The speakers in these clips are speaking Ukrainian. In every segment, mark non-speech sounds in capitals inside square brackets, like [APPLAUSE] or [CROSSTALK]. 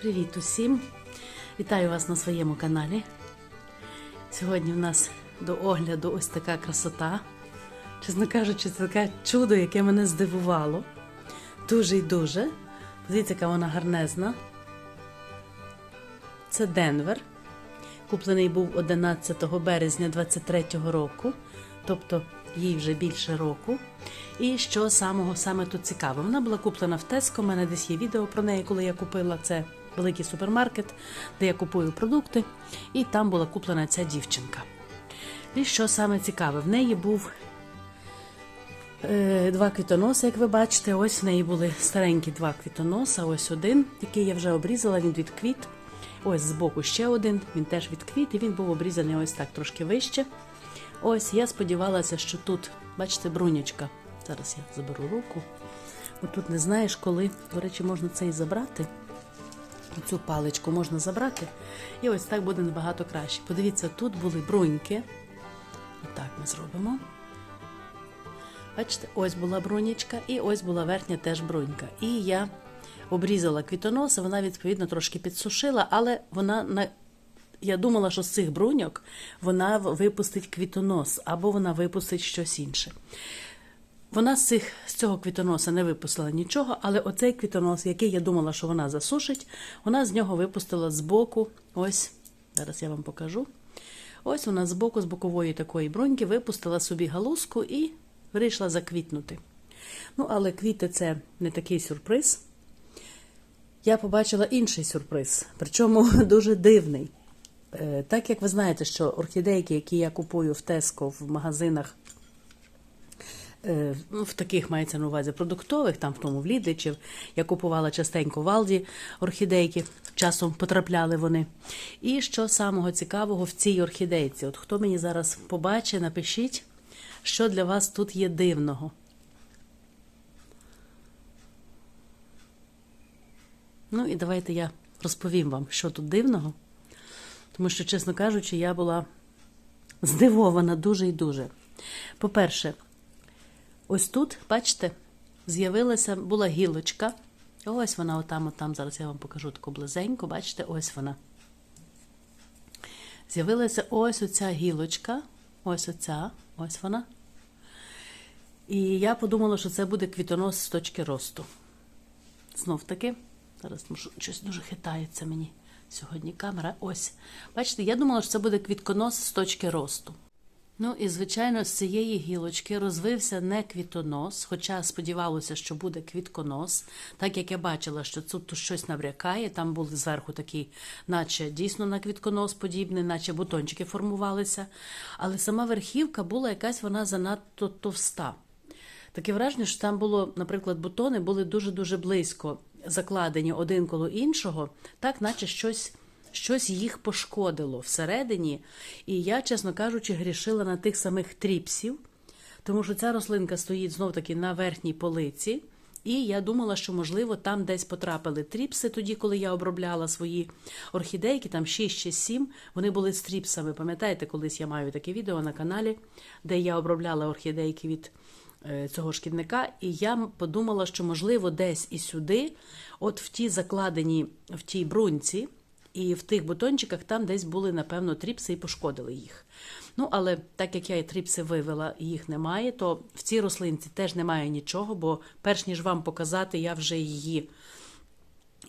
Привіт усім! Вітаю вас на своєму каналі. Сьогодні в нас до огляду ось така красота. Чесно кажучи, це таке чудо, яке мене здивувало. Дуже і дуже. Подивіться, яка вона гарнезна. Це Денвер. Куплений був 11 березня 23-го року, тобто їй вже більше року. І що самого саме тут цікаве? Вона була куплена в Теско. У мене десь є відео про неї, коли я купила це великий супермаркет, де я купую продукти. І там була куплена ця дівчинка. І що саме цікаве? В неї був е, два квітоноси, як ви бачите. Ось в неї були старенькі два квітоноса. Ось один, який я вже обрізала, він відквіт. Ось збоку ще один, він теж відквіт, і він був обрізаний ось так трошки вище. Ось я сподівалася, що тут, бачите, брунячка. Зараз я заберу руку. Бо тут не знаєш, коли, до речі, можна це і забрати. Цю паличку можна забрати. І ось так буде набагато краще. Подивіться, тут були бруньки. Отак ми зробимо. Бачите, ось була брунічка, і ось була верхня теж брунька. І я обрізала квітоноси, вона відповідно трошки підсушила, але вона на. Я думала, що з цих бруньок вона випустить квітонос або вона випустить щось інше. Вона з цих з цього квітоноса не випустила нічого, але оцей квітонос, який я думала, що вона засушить, вона з нього випустила з боку. Ось, зараз я вам покажу. Ось вона з боку, з бокової такої бруньки, випустила собі галузку і вирішила заквітнути. Ну, але квіти це не такий сюрприз. Я побачила інший сюрприз, причому [LAUGHS] дуже дивний. Е, Так як ви знаєте, що орхідейки, які я купую в Теско в магазинах, в таких мається на увазі продуктових, там в тому в Лідлі, чи я купувала частенько в Алді орхідейки, часом потрапляли вони. І що самого цікавого в цій орхідейці? От хто мені зараз побачить, напишіть, що для вас тут є дивного. Ну і давайте я розповім вам, що тут дивного. Тому що, чесно кажучи, я була здивована дуже і дуже. По-перше, ось тут, бачите, з'явилася була гілочка. Ось вона, отам, отам. Зараз я вам покажу таку близеньку. Бачите, ось вона. З'явилася ось оця гілочка. Ось оця, ось вона. І я подумала, що це буде квітонос з точки росту. Знов таки, зараз щось дуже хитається мені. Сьогодні камера. Ось. Бачите, я думала, що це буде квітконос з точки росту. Ну і, звичайно, з цієї гілочки розвився не квітонос, хоча сподівалося, що буде квітконос. Так як я бачила, що тут щось наврякає, там були зверху такі, наче дійсно на квітконос подібний, наче бутончики формувалися. Але сама верхівка була якась вона занадто товста. Таке враження, що там було, наприклад, бутони були дуже-дуже близько закладені один коло іншого, так наче щось щось їх пошкодило всередині. І я, чесно кажучи, грішила на тих самих тріпсів, тому що ця рослинка стоїть знов таки на верхній полиці. І я думала, що, можливо, там десь потрапили тріпси тоді, коли я обробляла свої орхідейки, там 6 чи 7, вони були з тріпсами. Пам'ятаєте, колись я маю таке відео на каналі, де я обробляла орхідейки від цього шкідника, і я подумала, що, можливо, десь і сюди, от в ті закладені в тій бруньці, і в тих бутончиках там десь були, напевно, тріпси і пошкодили їх. Ну, але так як я і тріпси вивела, і їх немає, то в цій рослинці теж немає нічого, бо перш ніж вам показати, я вже її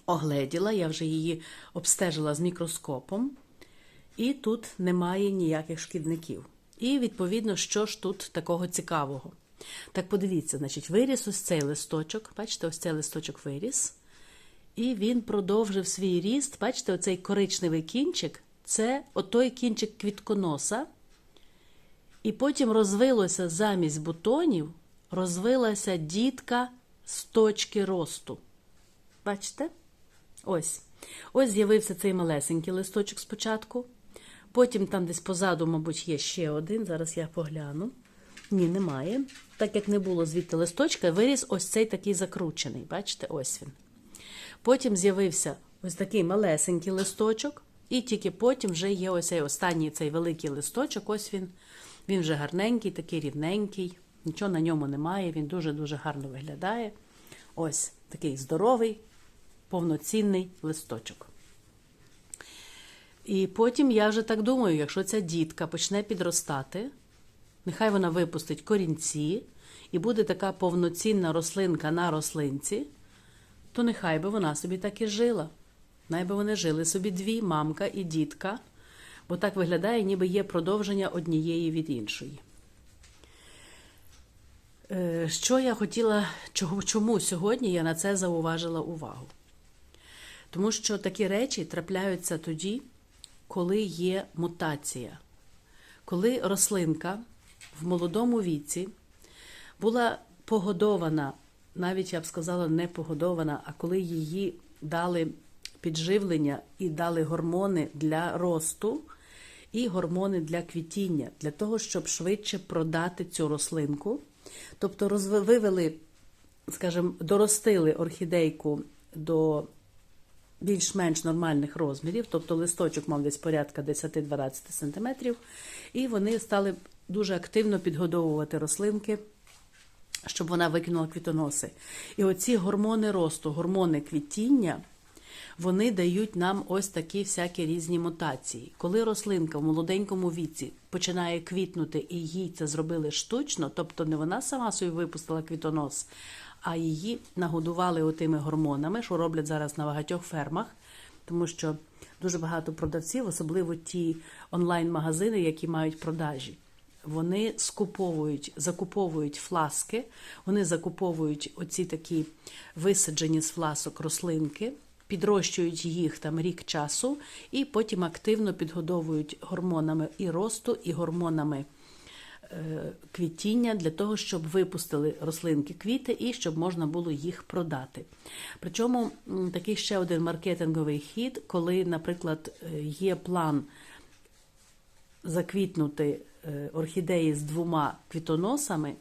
огледіла, я вже її обстежила з мікроскопом, і тут немає ніяких шкідників. І, відповідно, що ж тут такого цікавого? Так, подивіться, значить, виріс ось цей листочок. Бачите, ось цей листочок виріс. І він продовжив свій ріст. Бачите, оцей коричневий кінчик це отой кінчик квітконоса. І потім розвилося замість бутонів, розвилася дітка з точки росту. Бачите? Ось. Ось з'явився цей малесенький листочок спочатку. Потім там десь позаду, мабуть, є ще один. Зараз я погляну. Ні, немає. Так як не було звідти листочка, виріс ось цей такий закручений. Бачите, ось він. Потім з'явився ось такий малесенький листочок, і тільки потім вже є ось цей останній цей великий листочок. Ось він. Він вже гарненький, такий рівненький, нічого на ньому немає, він дуже-дуже гарно виглядає. Ось такий здоровий. повноцінний листочок. І потім я вже так думаю, якщо ця дітка почне підростати, нехай вона випустить корінці і буде така повноцінна рослинка на рослинці, то нехай би вона собі так і жила. Най би вони жили собі дві мамка і дітка, бо так виглядає, ніби є продовження однієї від іншої. Е, Що я хотіла, чому сьогодні я на це зауважила увагу? Тому що такі речі трапляються тоді, коли є мутація, коли рослинка в молодому віці була погодована, навіть я б сказала, не погодована, а коли її дали підживлення і дали гормони для росту і гормони для квітіння, для того, щоб швидше продати цю рослинку. Тобто розви- вивели, скажімо, доростили орхідейку до більш-менш нормальних розмірів, тобто листочок мав десь порядка 10-12 см, і вони стали дуже активно підгодовувати рослинки, щоб вона викинула квітоноси. І оці гормони росту, гормони квітіння, вони дають нам ось такі всякі різні мутації. Коли рослинка в молоденькому віці починає квітнути і їй це зробили штучно, тобто не вона сама собі випустила квітонос, а її нагодували отими гормонами, що роблять зараз на багатьох фермах, тому що дуже багато продавців, особливо ті онлайн-магазини, які мають продажі. Вони скуповують, закуповують фласки, вони закуповують оці такі висаджені з фласок рослинки, підрощують їх там рік часу, і потім активно підгодовують гормонами і росту, і гормонами е, квітіння для того, щоб випустили рослинки квіти і щоб можна було їх продати. Причому такий ще один маркетинговий хід, коли, наприклад, е, є план заквітнути орхідеї з двома квітоносами,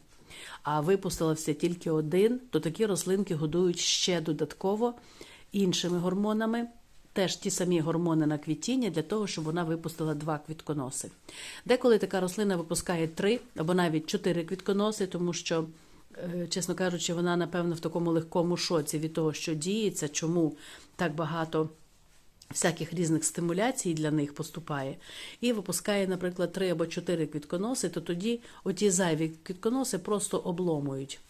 а випустилося тільки один, то такі рослинки годують ще додатково іншими гормонами. Теж ті самі гормони на квітіння для того, щоб вона випустила два квітконоси. Деколи така рослина випускає три або навіть чотири квітконоси, тому що, е, чесно кажучи, вона, напевно, в такому легкому шоці від того, що діється, чому так багато всяких різних стимуляцій для них поступає, і випускає, наприклад, три або чотири квітконоси, то тоді оті зайві квітконоси просто обломують.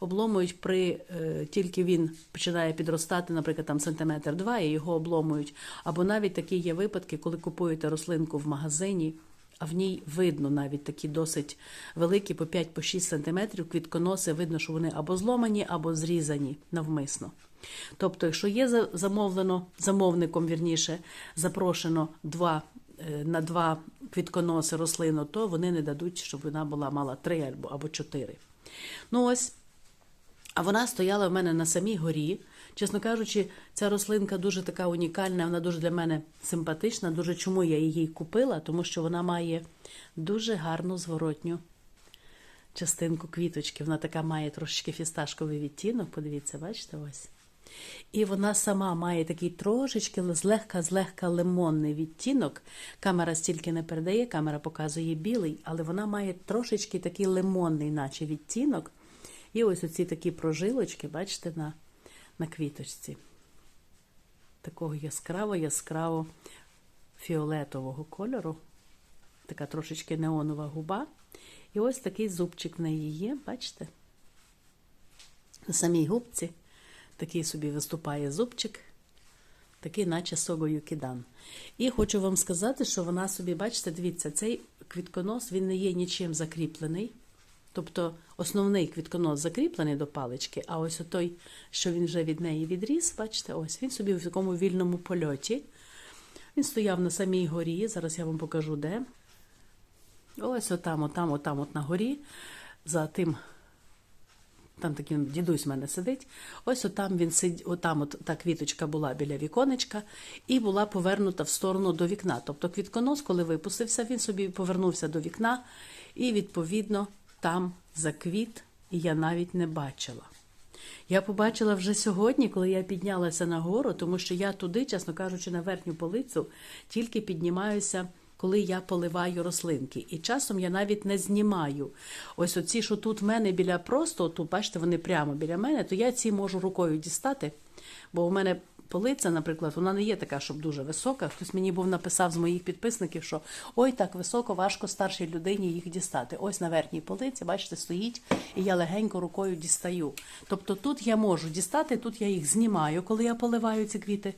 Обломують при е, тільки він починає підростати, наприклад, там сантиметр два, і його обломують. Або навіть такі є випадки, коли купуєте рослинку в магазині, а в ній видно навіть такі досить великі, по 5-6 сантиметрів квітконоси, видно, що вони або зломані, або зрізані навмисно. Тобто, якщо є замовлено замовником, вірніше, запрошено два е, на два квітконоси рослину, то вони не дадуть, щоб вона була мала три або, або чотири. Ну ось, а вона стояла в мене на самій горі. Чесно кажучи, ця рослинка дуже така унікальна, вона дуже для мене симпатична. Дуже чому я її купила? Тому що вона має дуже гарну зворотню частинку квіточки. Вона така має трошечки фісташковий відтінок. Подивіться, бачите, ось. І вона сама має такий трошечки злегка-злегка лимонний відтінок. Камера стільки не передає, камера показує білий, але вона має трошечки такий лимонний, наче відтінок. І ось оці такі прожилочки, бачите, на, на квіточці. Такого яскраво-яскраво фіолетового кольору. Така трошечки неонова губа. І ось такий зубчик в неї є, бачите? На самій губці такий собі виступає зубчик, такий, наче согою кидан. І хочу вам сказати, що вона собі, бачите, дивіться, цей квітконос він не є нічим закріплений. Тобто основний квітконос закріплений до палички, а ось той, що він вже від неї відріс, бачите, ось він собі в такому вільному польоті. Він стояв на самій горі, зараз я вам покажу де. Ось отам, отам, отам, от на горі, за тим там такий дідусь в мене сидить. Ось отам він сидить, отам от та квіточка була біля віконечка і була повернута в сторону до вікна. Тобто квітконос, коли випустився, він собі повернувся до вікна і, відповідно, там заквіт, і я навіть не бачила. Я побачила вже сьогодні, коли я піднялася на гору, тому що я туди, чесно кажучи, на верхню полицю тільки піднімаюся коли я поливаю рослинки. І часом я навіть не знімаю. Ось оці, що тут в мене біля просто, тут, бачите, вони прямо біля мене, то я ці можу рукою дістати, бо у мене полиця, наприклад, вона не є така, щоб дуже висока. Хтось мені був написав з моїх підписників, що ой, так високо, важко старшій людині їх дістати. Ось на верхній полиці, бачите, стоїть, і я легенько рукою дістаю. Тобто тут я можу дістати, тут я їх знімаю, коли я поливаю ці квіти,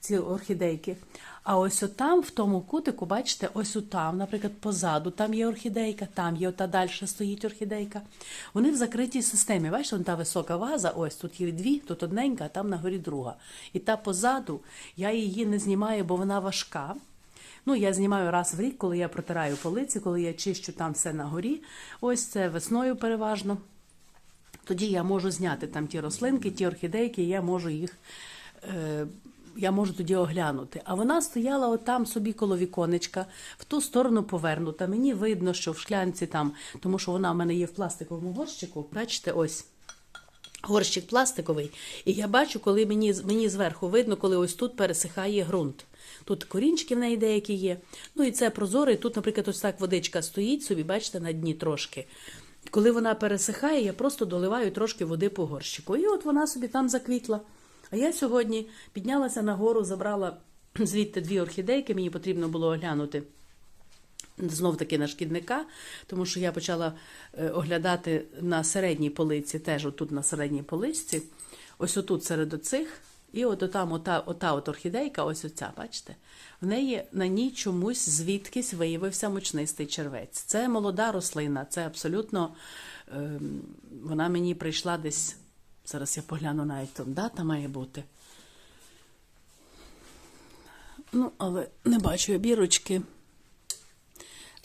ці орхідейки. А ось отам, в тому кутику, бачите, ось отам, наприклад, позаду, там є орхідейка, там є ота далі стоїть орхідейка. Вони в закритій системі. Бачите, та висока ваза, ось тут є дві, тут одненька, а там на горі друга. І та позаду, я її не знімаю, бо вона важка. Ну, я знімаю раз в рік, коли я протираю полиці, коли я чищу там все на горі. Ось це весною переважно. Тоді я можу зняти там ті рослинки, ті орхідейки, я можу їх. Е, я можу тоді оглянути. А вона стояла отам собі коло віконечка, в ту сторону повернута. Мені видно, що в шклянці там, тому що вона в мене є в пластиковому горщику. Бачите, ось. Горщик пластиковий, і я бачу, коли мені, мені зверху видно, коли ось тут пересихає ґрунт. Тут корінчики в неї деякі є. Ну і це прозорий. Тут, наприклад, ось так водичка стоїть собі, бачите, на дні трошки. Коли вона пересихає, я просто доливаю трошки води по горщику. І от вона собі там заквітла. А я сьогодні піднялася нагору, забрала [CLEARS THROAT] звідти дві орхідейки, мені потрібно було оглянути. Знов таки на шкідника, тому що я почала е, оглядати на середній полиці, теж отут на середній поличці, ось отут серед оцих, і от там ота, ота от орхідейка, ось оця, бачите, в неї на ній чомусь звідкись виявився мучнистий червець. Це молода рослина, це абсолютно е, вона мені прийшла десь. Зараз я погляну навіть там дата має бути. Ну, але не бачу бірочки.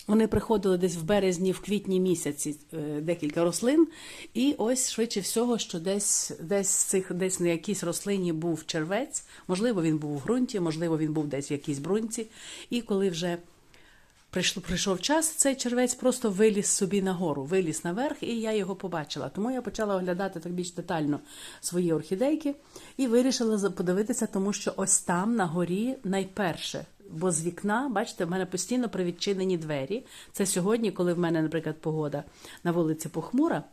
Вони приходили десь в березні, в квітні місяці е, декілька рослин, і ось швидше всього, що десь десь цих десь на якійсь рослині був червець, можливо, він був у ґрунті, можливо, він був десь в якійсь брунці. І коли вже прийшло, прийшов час, цей червець просто виліз собі нагору, виліз наверх, і я його побачила. Тому я почала оглядати так більш детально свої орхідейки і вирішила подивитися, тому що ось там на горі найперше. Бо з вікна, бачите, в мене постійно привідчинені двері. Це сьогодні, коли в мене, наприклад, погода на вулиці похмура,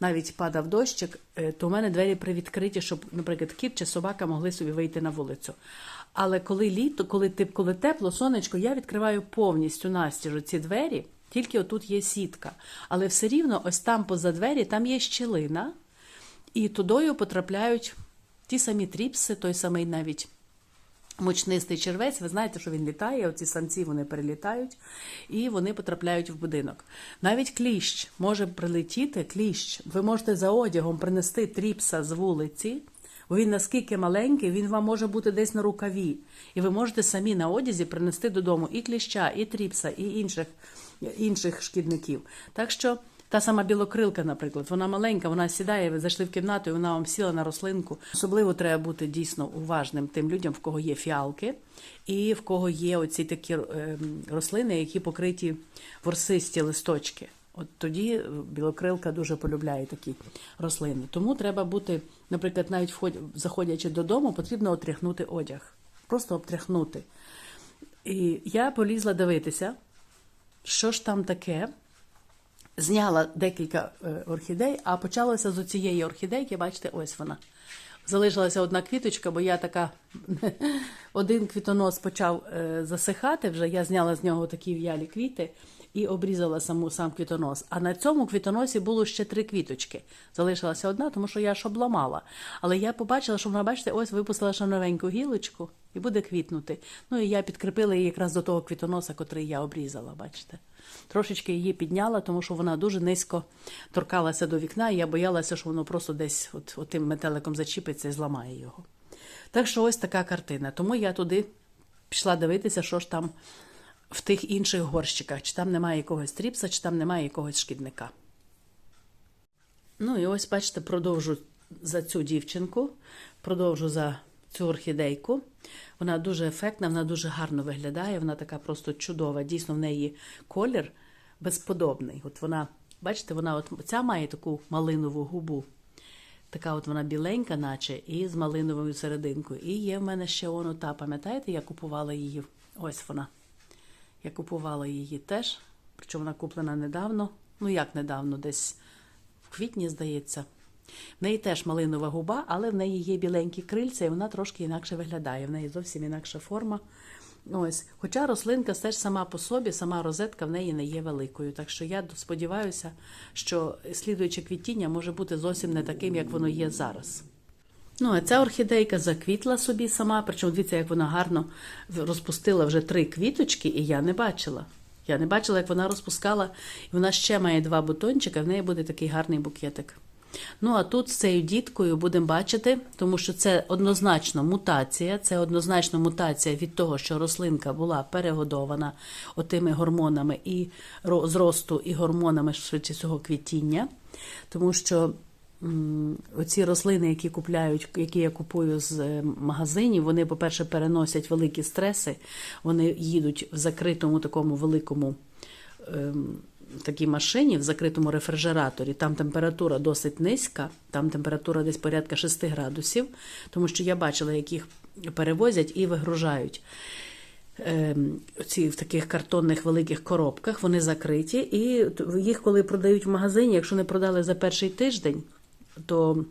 навіть падав дощик, е, то в мене двері привідкриті, щоб, наприклад, кіт чи собака могли собі вийти на вулицю. Але коли літо, коли коли тепло, сонечко, я відкриваю повністю настіж ці двері, тільки отут є сітка. Але все рівно, ось там поза двері, там є щілина, і тудою потрапляють ті самі тріпси, той самий навіть. Мучнистий червець, ви знаєте, що він літає, оці самці вони перелітають і вони потрапляють в будинок. Навіть кліщ може прилетіти, кліщ. Ви можете за одягом принести тріпса з вулиці, він наскільки маленький, він вам може бути десь на рукаві. І ви можете самі на одязі принести додому і кліща, і тріпса, і інших, інших шкідників. Так що. Та сама білокрилка, наприклад, вона маленька, вона сідає, ви зайшли в кімнату, і вона вам сіла на рослинку. Особливо треба бути дійсно уважним тим людям, в кого є фіалки, і в кого є оці такі рослини, які покриті ворсисті листочки. От тоді білокрилка дуже полюбляє такі рослини. Тому треба бути, наприклад, навіть заходячи додому, потрібно отряхнути одяг. Просто обтряхнути. І я полізла дивитися, що ж там таке. Зняла декілька е, орхідей, а почалося з цієї орхідейки, бачите, ось вона. Залишилася одна квіточка, бо я така [LAUGHS] один квітонос почав е, засихати. Вже я зняла з нього такі в'ялі квіти і обрізала саму сам квітонос. А на цьому квітоносі було ще три квіточки. Залишилася одна, тому що я ж обламала. Але я побачила, що вона, бачите, ось випустила ще новеньку гілочку і буде квітнути. Ну і я підкріпила її якраз до того квітоноса, котрий я обрізала, бачите. Трошечки її підняла, тому що вона дуже низько торкалася до вікна, і я боялася, що воно просто десь от, от тим метеликом зачіпиться і зламає його. Так що ось така картина. Тому я туди пішла дивитися, що ж там в тих інших горщиках, чи там немає якогось тріпса, чи там немає якогось шкідника. Ну і ось, бачите, продовжу за цю дівчинку, продовжу за цю орхідейку. Вона дуже ефектна, вона дуже гарно виглядає, вона така просто чудова. Дійсно, в неї колір безподобний. От вона, бачите, вона от ця має таку малинову губу. Така от вона біленька, наче, і з малиновою серединкою. І є в мене ще воно та, пам'ятаєте, я купувала її. Ось вона. Я купувала її теж, причому вона куплена недавно. Ну, як недавно, десь в квітні, здається. В неї теж малинова губа, але в неї є біленькі крильця, і вона трошки інакше виглядає. В неї зовсім інакша форма. Ось, хоча рослинка теж сама по собі, сама розетка в неї не є великою. Так що я сподіваюся, що слідуюче квітіння може бути зовсім не таким, як воно є зараз. Ну, а ця орхідейка заквітла собі сама, причому дивіться, як вона гарно розпустила вже три квіточки, і я не бачила. Я не бачила, як вона розпускала, і вона ще має два бутончика, в неї буде такий гарний букетик. Ну, а тут з цією діткою будемо бачити, тому що це однозначно мутація, це однозначно мутація від того, що рослинка була перегодована отими гормонами і зросту, і гормонами цього квітіння. Тому що оці рослини, які купляють, які я купую з е, магазинів, вони, по-перше, переносять великі стреси, вони їдуть в закритому такому великому ем, такій машині в закритому рефрижераторі, там температура досить низька, там температура десь порядка 6 градусів, тому що я бачила, як їх перевозять і вигружають. Ем, Ці в таких картонних великих коробках вони закриті, і їх, коли продають в магазині, якщо не продали за перший тиждень, то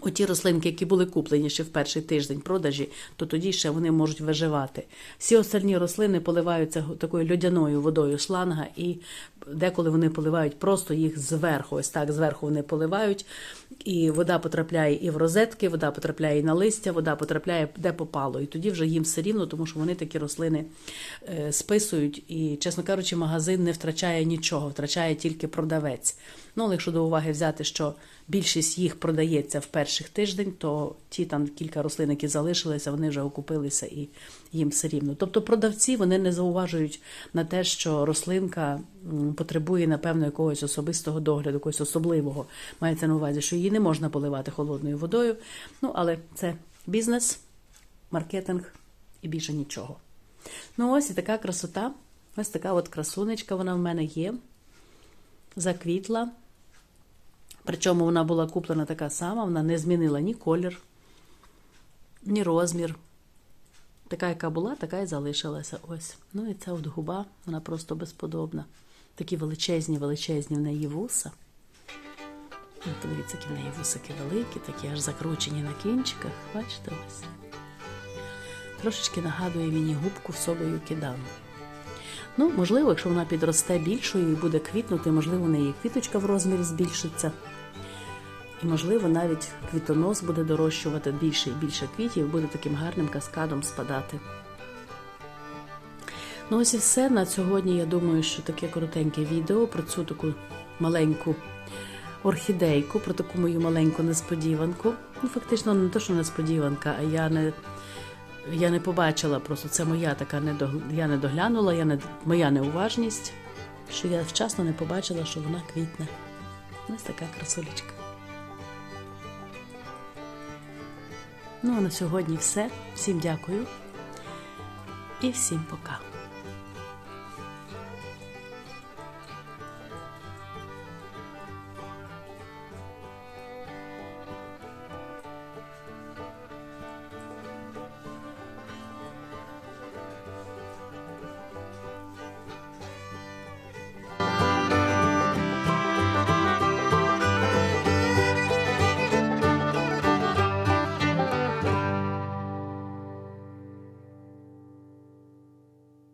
Оті рослинки, які були куплені ще в перший тиждень продажі, то тоді ще вони можуть виживати. Всі остальні рослини поливаються такою льодяною водою шланга, і деколи вони поливають просто їх зверху. Ось так зверху вони поливають, і вода потрапляє і в розетки, вода потрапляє і на листя, вода потрапляє де попало. І тоді вже їм все рівно, тому що вони такі рослини е, списують. І, чесно кажучи, магазин не втрачає нічого, втрачає тільки продавець. Ну, але якщо до уваги взяти, що більшість їх продається в перших тиждень, то ті там кілька рослин, які залишилися, вони вже окупилися і їм все рівно. Тобто продавці вони не зауважують на те, що рослинка потребує, напевно, якогось особистого догляду, якогось особливого. Мається на увазі, що її не можна поливати холодною водою. Ну, але це бізнес, маркетинг і більше нічого. Ну, ось і така красота. Ось така от красунечка вона в мене є. Заквітла. Причому вона була куплена така сама, вона не змінила ні колір, ні розмір. Така, яка була, така і залишилася. Ось. Ну і ця от губа, вона просто безподобна. Такі величезні, величезні в неї вуса. Ну, Подивіться, які в неї вусики великі, такі аж закручені на кінчиках. Бачите ось. Трошечки нагадує мені губку собою кидану. Ну, можливо, якщо вона підросте більшою і буде квітнути, можливо, в неї квіточка в розмірі збільшиться. І, можливо, навіть квітонос буде дорощувати більше і більше квітів, буде таким гарним каскадом спадати. Ну, ось і все. На сьогодні я думаю, що таке коротеньке відео про цю таку маленьку орхідейку, про таку мою маленьку несподіванку. Ну, фактично, не те, що несподіванка, а я не. Я не побачила, просто це моя така недог... я не доглянула, я не... моя неуважність, що я вчасно не побачила, що вона квітне. Ось така красулечка. Ну а на сьогодні все. Всім дякую і всім пока.